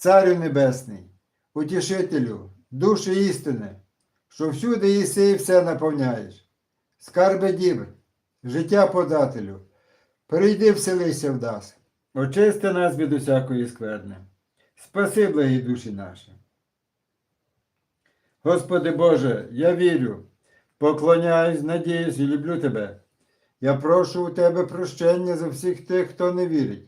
Царю Небесний, утішителю, душі істини, що всюди єси і все наповняєш. Скарби діви, життя подателю, прийди вселися в нас, очисти нас від усякої скверни. Спаси, благі душі наші. Господи Боже, я вірю, поклоняюсь, надіюсь і люблю Тебе. Я прошу у Тебе прощення за всіх тих, хто не вірить,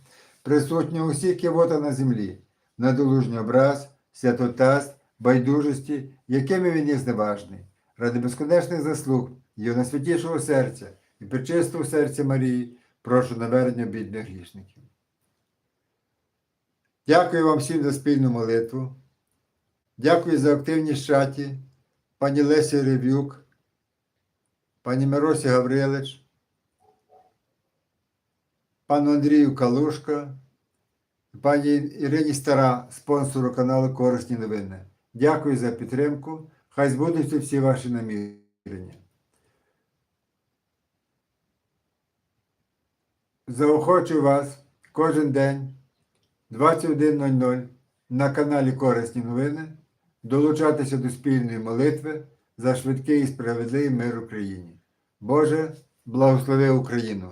присутнього усіх кивота на землі, надолужній образ, святотаст, байдужості, якими він є зневажний, ради безконечних заслуг Його найсвятішого серця і причистого серця Марії, прошу навернення бідних грішників. Дякую вам всім за спільну молитву. Дякую за активність в чаті, пані Лесі Ревюк, пані Миросі Гаврилич, пану Андрію Калушка, пані Ірині Стара, спонсору каналу Корисні новини. Дякую за підтримку. Хай збудуться всі ваші намірення. Заохочую вас кожен день 21.00 на каналі Корисні новини долучатися до спільної молитви за швидкий і справедливий мир Україні. Боже, благослови Україну!